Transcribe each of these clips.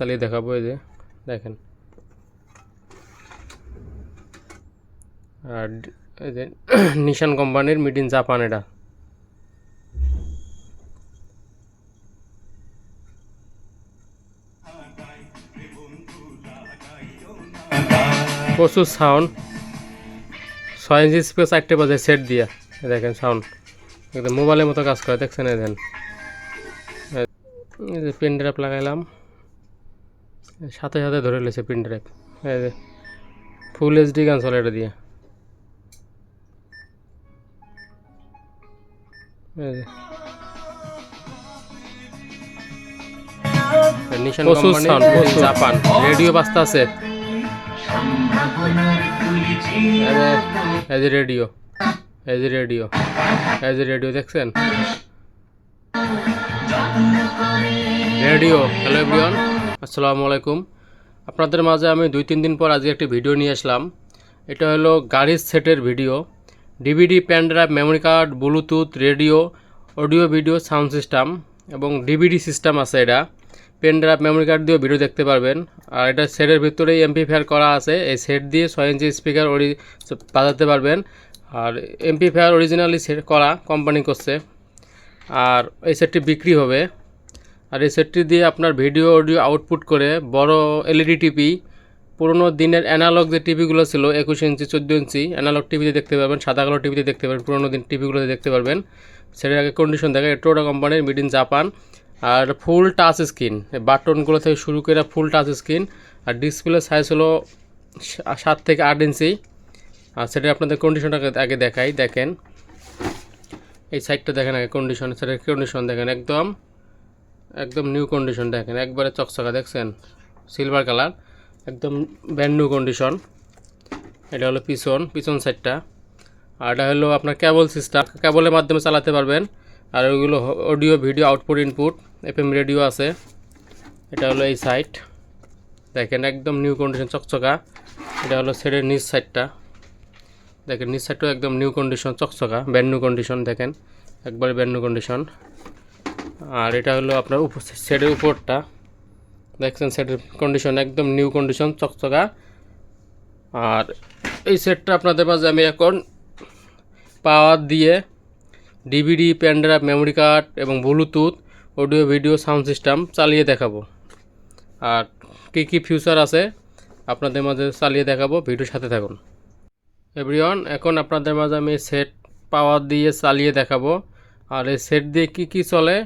চালিয়ে দেখাবো এই যে, দেখেন। আর এই যে নিশান কোম্পানির মিড ইন জাপান এটা। প্রচুর সাউন্ড ছয় ইঞ্চি স্পেস চারটে বাজে সেট দিয়া, দেখেন সাউন্ড একদম মোবাইলের মতো কাজ করে, দেখছেন এই দেখেন যে পেন ড্রাইভ লাগাইলাম। সাথে সাথে ধরে লেছে পেন ড্রাইভ ফুল এইচডি গান চলে এটা দিয়ে। জাপান রেডিও বাজতে আছে। এই যে রেডিও এই যে রেডিও এই যে রেডিও দেখছেন? রেডিও হ্যালো এভরিওয়ান আসসালামু আলাইকুম আপনাদের মাঝে আমি দুই তিন দিন পর আজকে একটি ভিডিও নিয়ে আসলাম। এটা হলো গাড়ির সেটের video. DVD, pen drive, memory card, Bluetooth, radio, audio, video, sound system এবং ডিভিডি সিস্টেম আছে এটা। পেন ড্রাইভ, মেমোরি কার্ড দিয়েও ভিডিও দেখতে পারবেন। আর এটা সেটের ভিতরেই এমপি এমপিফায়ার করা আছে। এই সেট দিয়ে ছয় ইঞ্চি স্পিকার ওরি বাজাতে পারবেন। আর এমপি এমপিফায়ার অরিজিনালি সেট করা কোম্পানি করছে। আর এই সেটটি বিক্রি হবে। আর এই সেটটি দিয়ে আপনার ভিডিও, অডিও আউটপুট করে বড় এলইডি টিভি পুরোনো দিনের অ্যানালগ যে টিভিগুলো ছিল, একুশ ইঞ্চি, চোদ্দ ইঞ্চি অ্যানালগ টিভিতে দেখতে পারবেন, সাদা কালো টিভিতে দেখতে পারবেন, পুরোনো দিন টিভিগুলোতে দেখতে পারবেন। সেটার আগে কন্ডিশন দেখা টোটা কোম্পানির মিড ইন জাপান আর ফুল টাচ স্ক্রিন বাটনগুলো থেকে শুরু করে ফুল টাচ স্ক্রিন আর ডিসপ্লে সাইজ হলো সাত থেকে আট ইঞ্চি। আর সেটা আপনাদের কন্ডিশনটা আগে দেখাই, দেখেন। এই সাইডটা দেখেন আগে কন্ডিশন সেটার কন্ডিশন দেখেন একদম। একদম নিউ কন্ডিশন দেখেন, একবারে চকচকা, দেখছেন? সিলভার কালার একদম ব্যান্ড নিউ কন্ডিশন এটা হলো পিছন পিছন সাইডটা আর এটা হলো আপনার কেবল সিস্টেম কেবলের মাধ্যমে চালাতে পারবেন। আর ওইগুলো audio video output input FM radio আছে। এটা হলো এই সাইট দেখেন, একদম নিউ কন্ডিশন চকচকা। এটা হলো সেটের নিচ সাইডটা দেখেন, নিচ সাইডটাও একদম নিউ কন্ডিশন চকচকা ব্যান্ড নিউ কন্ডিশন দেখেন। একবারে ব্যান্ড নিউ কন্ডিশন আর এটা হলো আপনার সেটের উপরটা। দেখছেন সেটের কন্ডিশন একদম নিউ কন্ডিশন চকচকা। আর এই সেটটা আপনাদের মাঝে আমি এখন পাওয়ার দিয়ে DVD pen drive memory card এবং Bluetooth audio video sound system চালিয়ে দেখাবো। আর কী কী ফিউচার আছে আপনাদের মাঝে চালিয়ে দেখাবো, ভিডিওর সাথে থাকুন। এভরিওয়ান এখন আপনাদের মাঝে আমি সেট পাওয়ার দিয়ে চালিয়ে দেখাবো। আর এই সেট দিয়ে কি কি চলে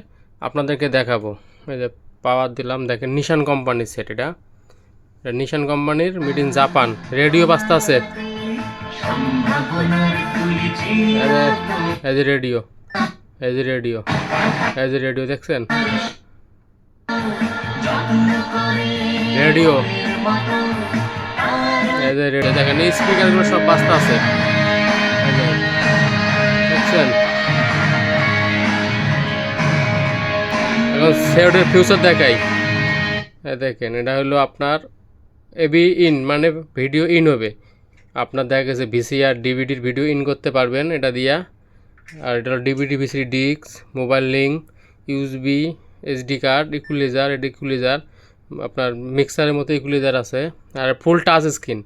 আপনাদেরকে দেখাবো। এই যে পাওয়ার দিলাম, দেখেন নিশান কোম্পানির সেট এটা। নিশান কোম্পানির মিড ইন জাপান রেডিও বাজতে আছে। এই রেডিও। এই রেডিও। এই রেডিও, দেখছেন? রেডিও। এই যে রেডিও, দেখেন এই স্পিকারগুলো সব বাজতে আছে। এখন সেটের ফিউচার দেখাই। দেখেন, এটা হলো আপনার এবি ইন মানে ভিডিও ইন হবে। আপনার দেখা গেছে ভিসিআর ডিভিডির ভিডিও ইন করতে পারবেন এটা দিয়া। আর এটা হলো DVD VCD disc mobile link USB SD card equaliser এটা ইকুলিজার আপনার মিক্সারের মতো ইকুলেজার আছে। আর ফুল টাচ স্ক্রিন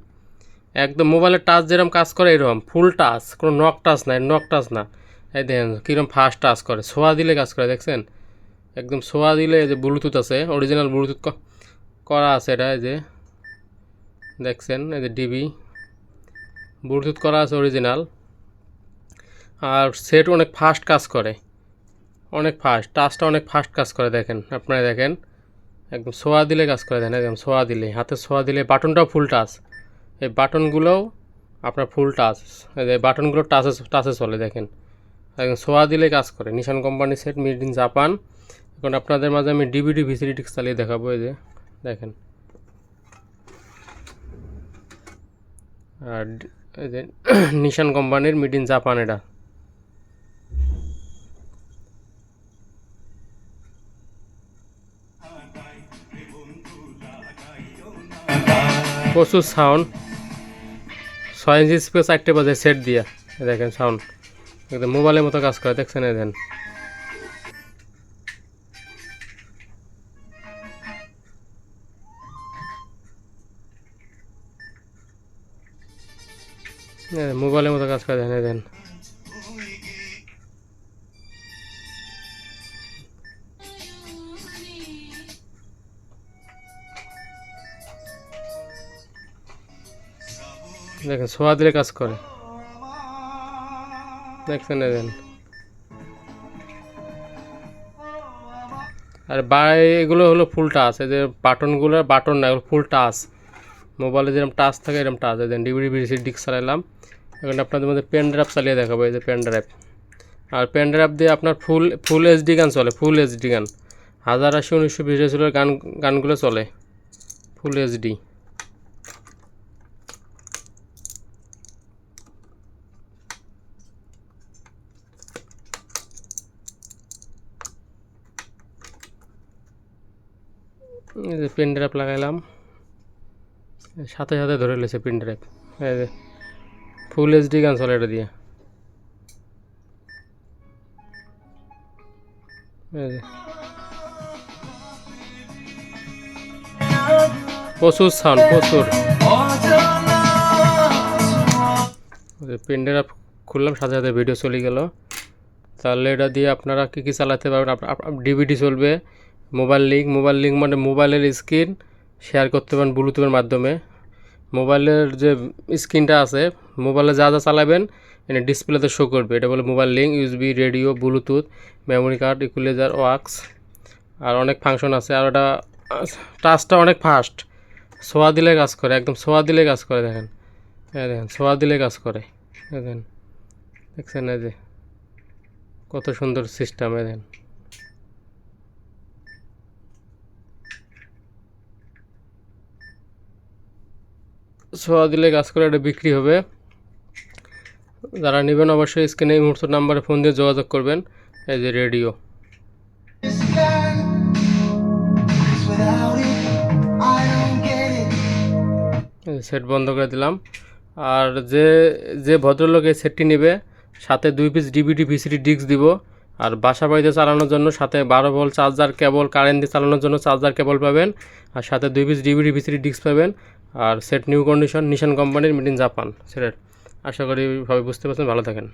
একদম মোবাইলের টাচ যেরকম কাজ করে, এরকম। ফুল টাচ কোনো নক টাচ না নক টাচ না। এই দেখেন কীরকম ফাস্ট টাচ করে। ছোঁয়া দিলে কাজ করে, দেখছেন? একদম ছোঁয়া দিলে এই যে ব্লুটুথ আছে অরিজিনাল ব্লুটুথ করা আছে এটা, এই যে দেখছেন, এই যে ডিবি ব্লুটুথ করা আছে অরিজিনাল আর সেট অনেক ফাস্ট কাজ করে, অনেক ফাস্ট টাচটা অনেক ফাস্ট কাজ করে দেখেন, আপনারা দেখেন। একদম ছোঁয়া দিলে কাজ করে দেখেন, একদম ছোঁয়া দিলে, হাতে ছোঁয়া দিলে বাটনটাও ফুল টাচ এই বাটনগুলোও আপনার ফুল টাচ এই বাটনগুলো টাচে টাচে চলে দেখেন। একদম ছোঁয়া দিলে কাজ করে Nissan company set made in Japan এখন আপনাদের মাঝে আমি ডিবিডি ভিসিডি টিক্স চালিয়ে দেখাবো, এই যে, দেখেন। আর এই যে নিশান কোম্পানির মিড ইন জাপান এটা। প্রচুর সাউন্ড ছয় ইঞ্চি স্পেস চারটে বাজে সেট দিয়া, দেখেন সাউন্ড একদম মোবাইলের মতো কাজ করে, দেখছেন দেখেন মোবাইলের মতো কাজ করে, দেন দেন। দেখেন ছোঁয়া দিলে কাজ করে। দেখছেন দেন। আর বা এগুলো হলো ফুল টাচ, এই যে বাটনগুলো, বাটন না, এগুলো ফুল টাচ। মোবাইলে যেরকম টাচ থাকে, এরকম টাচ দেন ডিভিডি বিডিসি ডিস্ক চালাইলাম। এখন আপনাদের মধ্যে পেন ড্রাইভ চালিয়ে দেখাবো, এই যে পেন ড্রাইভ আর পেন ড্রাইভ দিয়ে আপনার ফুল ফুল এইচডি গান চলে ফুল এইচডি গান। হাজার আশি উনিশশো বিশ সালের গান, গানগুলো চলে ফুল এইচডি পেন ড্রাইভ লাগাইলাম। সাথে সাথে ধরে লেছে পেন ড্রাইভ ফুল এইচডি গান চলে এটা দিয়ে। প্রচুর সাউন্ড প্রচুর। পেন ড্রাইভ খুললাম, সাথে সাথে ভিডিও চলে গেল। তাহলে এটা দিয়ে আপনারা কী কী চালাতে পারবেন? ডিভিডি চলবে মোবাইল লিঙ্ক মোবাইল লিঙ্ক মানে মোবাইলের স্ক্রিন শেয়ার করতে পারেন ব্লুটুথের মাধ্যমে। মোবাইলের যে স্ক্রিনটা আছে, মোবাইলে যা যা চালাবেন, এনে ডিসপ্লেতে শো করবে। এটা বলে mobile link USB radio Bluetooth memory card equaliser wax আর অনেক ফাংশন আছে। আর ওটা টাচটা অনেক ফাস্ট সোয়া দিলে কাজ করে, একদম সোয়া দিলে কাজ করে, দেখেন। এই দেখেন, সোয়া দিলে কাজ করে দেখেন। দেখছেন এই যে, কত সুন্দর সিস্টেম দেখেন। ছোঁয়া দিলে কাজ করে এটা বিক্রি হবে। যারা নেবেন অবশ্যই স্ক্রিনে এই মুহূর্ত নাম্বারে ফোন দিয়ে যোগাযোগ করবেন। এই যে রেডিও. সেট বন্ধ করে দিলাম। আর যে যে ভদ্রলোক এই সেটটি নেবে, সাথে দুই পিস ডিভিডি ভিসিডি ডিস্ক দিব। আর বাসা বাড়িতে চালানোর জন্য সাথে বারো ভোল্ট চার্জার, কেবল কারেন্ট দিয়ে চালানোর জন্য চার্জার কেবল পাবেন। আর সাথে দুই পিস ডিভিডি ভিসিডি ডিস্ক পাবেন। আর সেট নিউ কন্ডিশন নিশান কোম্পানির মেড ইন জাপান সেটের। আশা করি ভাবে বুঝতে পারছেন, ভালো থাকেন।